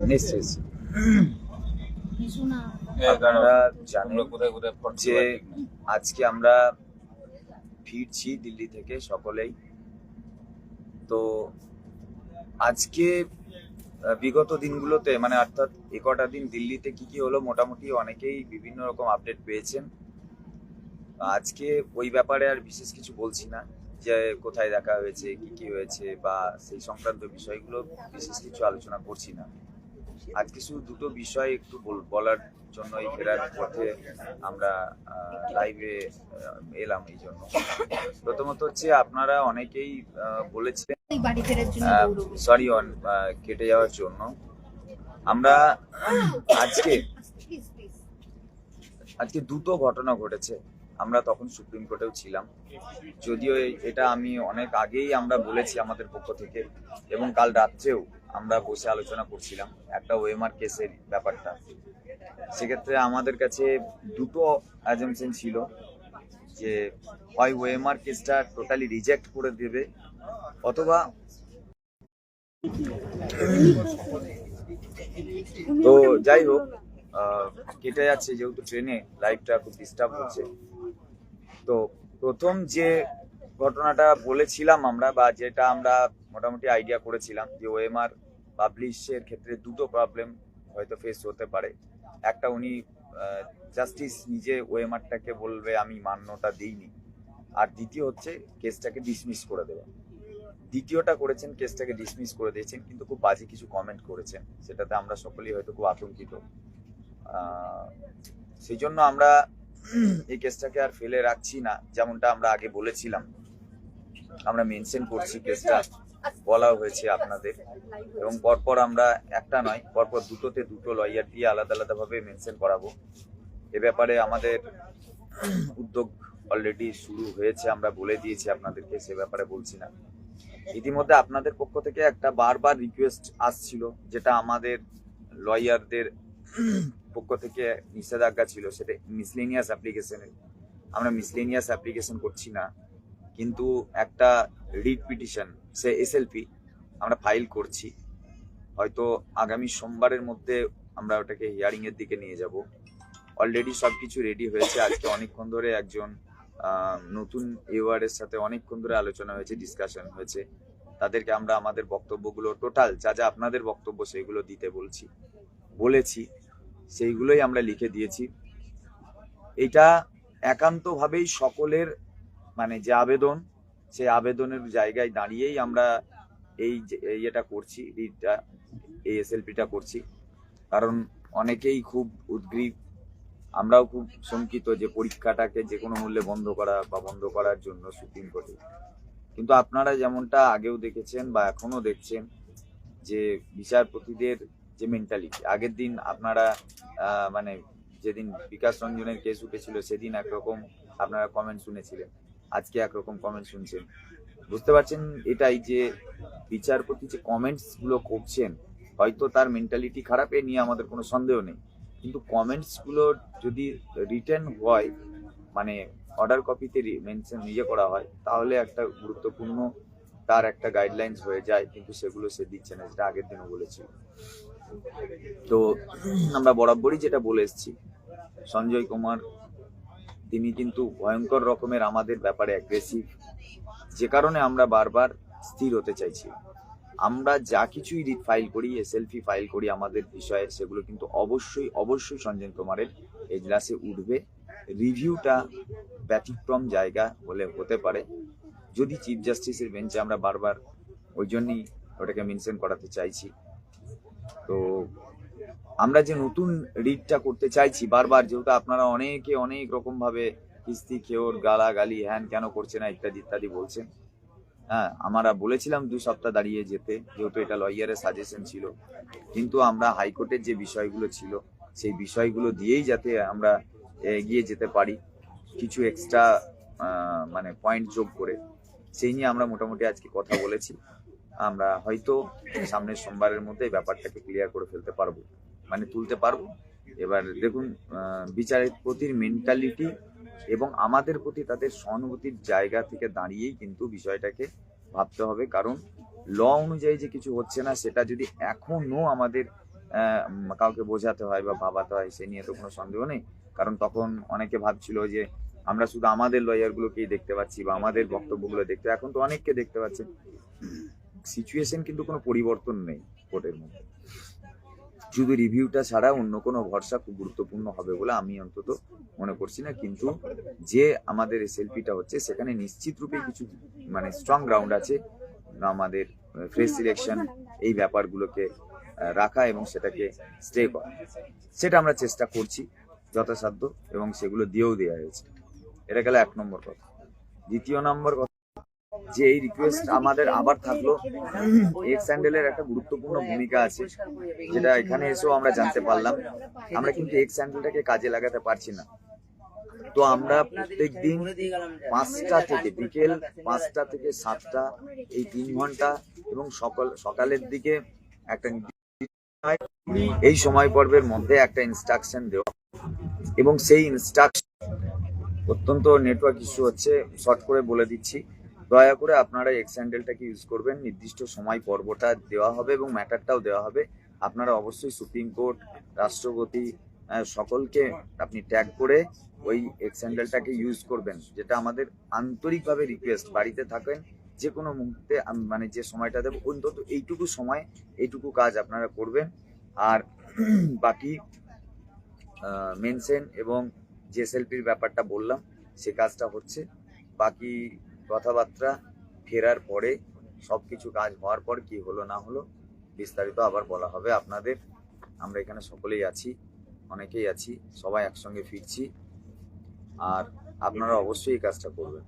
নিশ্চয়ই আপনারা জানেন ফট যে আজকে আমরা ফিরছি দিল্লি থেকে সকলেই। তো আজকে বিগত দিনগুলোতে মানে অর্থাৎ এ কটা দিন দিল্লিতে কি কি হলো মোটামুটি অনেকেই বিভিন্ন রকম আপডেট পেয়েছেন। আজকে ওই ব্যাপারে আর বিশেষ কিছু বলছি না যে কোথায় দেখা হয়েছে কি কি হয়েছে বা সেই সংক্রান্ত বিষয়গুলো বিশেষ কিছু আলোচনা করছি না। আজকে কিছু দুটো বিষয় একটু বল- বলার জন্য এই ফেরার পথে আমরা লাইভে এলাম এই জন্য। প্রথমত হচ্ছে আপনারা অনেকেই বলেছিলেন সরি কেটে যাওয়ার জন্য। আমরা আজকে আজকে দুটো ঘটনা ঘটেছে। আমরা তখন সুপ্রিম কোর্টেও ছিলাম। যদিও এটা আমি অনেক আগেই আমরা বলেছি আমাদের পক্ষ থেকে এবং কাল রাত্রেও আমরা বসে আলোচনা করছিলাম একটা ওয়েমার কেসের ব্যাপারটা। সেক্ষেত্রে আমাদের কাছে দুটো অ্যাজামশন ছিল যে হয় ওয়েমার কেসটা টোটালি রিজেক্ট করে দেবে অথবা তো যাই হোক কেটে যাচ্ছে যেহেতু ট্রেনে লাইফটা খুব ডিস্টার্ব হচ্ছে। তো প্রথম যে ঘটনাটা বলেছিলাম আমরা বা যেটা আমরা মোটামুটি আইডিয়া করেছিলাম যে ওএমআর পাবলিশের ক্ষেত্রে দুটো প্রবলেম হয়তো ফেস হতে পারে। একটা উনি জাস্টিস নিজে ওএমআরটাকে বলবে, আমি মান্যতা দিইনি। আর দ্বিতীয় হচ্ছে কেসটাকে ডিসমিস করে দেবে। দ্বিতীয়টা করেছেন কেসটাকে ডিসমিস করে দিয়েছেন, কিন্তু খুব বাজে কিছু কমেন্ট করেছেন। সেটাতে আমরা সকলেই হয়তো খুব আতঙ্কিত। সেই জন্য আমরা এই কেসটাকে আর ফেলে রাখছি না, যেমনটা আমরা আগে বলেছিলাম। আমরা মেনশন করছি কেসটা বলা হয়েছে আপনাদের। এবং পরপর আমরা একটা নয়, পরপর দুটোতে দুটো লয়ার দিয়ে আলাদা আলাদা ভাবে মেনশন করাবো। এ ব্যাপারে আমাদের উদ্যোগ অলরেডি শুরু হয়েছে, আমরা বলে দিয়েছি আপনাদেরকে, সে ব্যাপারে বলছি না। ইতিমধ্যে আপনাদের পক্ষ থেকে একটা বারবার রিকোয়েস্ট আসছিল, যেটা আমাদের লয়ারদের পক্ষ থেকে নিষেধাজ্ঞা ছিল, সেটা মিসলেনিয়াস অ্যাপ্লিকেশনের আমরা মিসলেনিয়াস অ্যাপ্লিকেশন করছি না। কিন্তু একটা রিট পিটিশন সে এসএলপি আমরা ফাইল করছি। হয়তো আগামী সোমবারের মধ্যে আমরা ওটাকে হিয়ারিং এর দিকে নিয়ে যাব। অলরেডি সব কিছু রেডি হয়েছে। আজকে অনেকক্ষণ ধরে একজন নতুন এওয়ার্ডের সাথে অনেকক্ষণ ধরে আলোচনা হয়েছে ডিসকাশন হয়েছে। তাদেরকে আমরা আমাদের বক্তব্যগুলো টোটাল যা যা আপনাদের বক্তব্য সেইগুলো দিতে বলছি। বলেছি, সেইগুলোই আমরা লিখে দিয়েছি। এটা একান্তভাবেই সকলের মানে যে আবেদন সেই আবেদনের জায়গায় দাঁড়িয়েই আমরা এই এটা করছি রিডটা এই এসএলপিটা করছি। কারণ অনেকেই খুব উদ্গ্রীব, আমরাও খুব শঙ্কিত যে পরীক্ষাটাকে যে কোনো মূল্যে বন্ধ করা বা বন্ধ করার জন্য সুপ্রিম কোর্টে। কিন্তু আপনারা যেমনটা আগেও দেখেছেন বা এখনও দেখছেন যে বিচারপতিদের যে মেন্টালিটি আগের দিন আপনারা মানে যেদিন বিকাশ রঞ্জনের কেস উঠেছিল, সেদিন একরকম আপনারা কমেন্ট শুনেছিলেন। আজকে একরকম কমেন্ট শুনছেন। বুঝতে পারছেন এটাই যে বিচারপতি যে কমেন্টসগুলো করছেন, হয়তো তার মেন্টালিটি খারাপ, এ নিয়ে আমাদের কোনো সন্দেহ নেই। কিন্তু কমেন্টসগুলো যদি রিটার্ন হয় মানে অর্ডার কপিতে মেনশন ইয়ে করা হয়, তাহলে একটা গুরুত্বপূর্ণ তার একটা গাইডলাইন্স হয়ে যায়, কিন্তু সেগুলো সে দিচ্ছে না, যেটা আগের দিনও বলেছিল। তো আমরা বরাবরই যেটা বলে এসেছি, সঞ্জয় কুমার তিনি কিন্তু ভয়ঙ্কর রকমের আমাদের ব্যাপারে অ্যাগ্রেসিভ যে কারণে আমরা বারবার স্থির হতে চাইছি। আমরা যা কিছুই রিট ফাইল করি এসএলপি ফাইল করি আমাদের বিষয়ে, সেগুলো কিন্তু অবশ্যই অবশ্যই সঞ্জয় কুমারের এজলাসে উঠবে। রিভিউটা ব্যতিক্রম জায়গা হলে হতে পারে। যদি চিফ জাস্টিসের বেঞ্চে আমরা বারবার, ওই জন্যই ওটাকে মেনশন করাতে চাইছি। তো আমরা যে নতুন রিডটা করতে চাইছি, বারবার যেহেতু আপনারা অনেকে অনেক রকম ভাবে কিস্তি, খেওর গালা গালি হ্যান কেন করছে না ইত্যাদি ইত্যাদি বলছেন। হ্যাঁ আমরা বলেছিলাম দু সপ্তাহ দাঁড়িয়ে যেতে, যেহেতু এটা লয়ারের সাজেশন ছিল। কিন্তু আমরা হাইকোর্টের যে বিষয়গুলো ছিল, সেই বিষয়গুলো দিয়েই যাতে আমরা এগিয়ে যেতে পারি কিছু এক্সট্রা মানে পয়েন্ট যোগ করে। সেই নিয়ে আমরা মোটামুটি আজকে কথা বলেছি। আমরা হয়তো সামনের সোমবারের মধ্যে ব্যাপারটাকে ক্লিয়ার করে ফেলতে পারব। মানে তুলতে পারব। এবার দেখুন আহ, বিচারপতির মেন্টালিটি এবং আমাদের প্রতি তাদের সহানুভূতির জায়গা থেকে দাঁড়িয়েই কিন্তু বিষয়টাকে ভাবতে হবে। কারণ ল অনুযায়ী যে কিছু হচ্ছে না সেটা যদি এখনও আমাদের কাউকে বোঝাতে হয় বা ভাবাতে হয় সে নিয়ে তো কোনো সন্দেহ নেই। কারণ তখন অনেকে ভাবছিল যে আমরা শুধু আমাদের লয়ারগুলোকেই দেখতে পাচ্ছি বা আমাদের বক্তব্যগুলো দেখতে এখন তো অনেককে দেখতে পাচ্ছেন। সিচুয়েশন কিন্তু কোনো পরিবর্তন নেই কোর্টের মধ্যে। শুধু রিভিউটা ছাড়া অন্য কোনো ভরসা খুব গুরুত্বপূর্ণ হবে বলে আমি অন্তত মনে করছি না। কিন্তু যে আমাদের এসএলপিটা হচ্ছে, সেখানে নিশ্চিত রূপে কিছু মানে স্ট্রং গ্রাউন্ড আছে আমাদের ফ্রেশ সিলেকশন এই ব্যাপারগুলোকে রাখা এবং সেটাকে স্টে করা। সেটা আমরা চেষ্টা করছি যথাসাধ্য এবং সেগুলো দিয়েও দেওয়া হয়েছে। এটা গেল এক নম্বর কথা। দ্বিতীয় নম্বর কথা যে এই রিকোয়েস্ট আমাদের আবার থাকল এক্স স্যান্ডেলের একটা গুরুত্বপূর্ণ ভূমিকা আছে, যেটা এখানে এসেও আমরা জানতে পারলাম। আমরা কিন্তু এক্স স্যান্ডেলটাকে কাজে লাগাতে পারছি না। তো আমরা প্রত্যেক দিন পাঁচটা থেকে বিকেল পাঁচটা থেকে সাতটা এই তিন ঘণ্টা এবং সকাল, সকালের দিকে একটা এই সময় পর্বের মধ্যে একটা ইনস্ট্রাকশন দেওয়া। এবং সেই ইনস্ট্রাকশন অত্যন্ত নেটওয়ার্ক ইস্যু হচ্ছে শর্ট করে বলে দিচ্ছি। দয়া করে আপনারা এক্স হ্যান্ডেলটাকে ইউজ করবেন। নির্দিষ্ট সময় পর্বটা দেওয়া হবে এবং ম্যাটারটাও দেওয়া হবে। আপনারা অবশ্যই সুপ্রিম কোর্ট রাষ্ট্রপতি সকলকে আপনি ট্যাগ করে ওই এক্স হ্যান্ডেলটাকে ইউজ করবেন। যেটা আমাদের আন্তরিকভাবে রিকোয়েস্ট বাড়িতে থাকেন যে কোনো মুহূর্তে মানে যে সময়টা দেবো অন্তত এইটুকু সময়, এইটুকু কাজ আপনারা করবেন। আর বাকি মেনশন এবং জেএসএলপির ব্যাপারটা বললাম, সে কাজটা হচ্ছে। বাকি কথাবার্তা ফেরার পরে সব কিছু কাজ হওয়ার পর কি হলো না হলো বিস্তারিত আবার বলা হবে আপনাদের। আমরা এখানে সকলেই আছি, অনেকেই আছি, সবাই একসঙ্গে ফিরছি। আর আপনারা অবশ্যই এই কাজটা করবেন।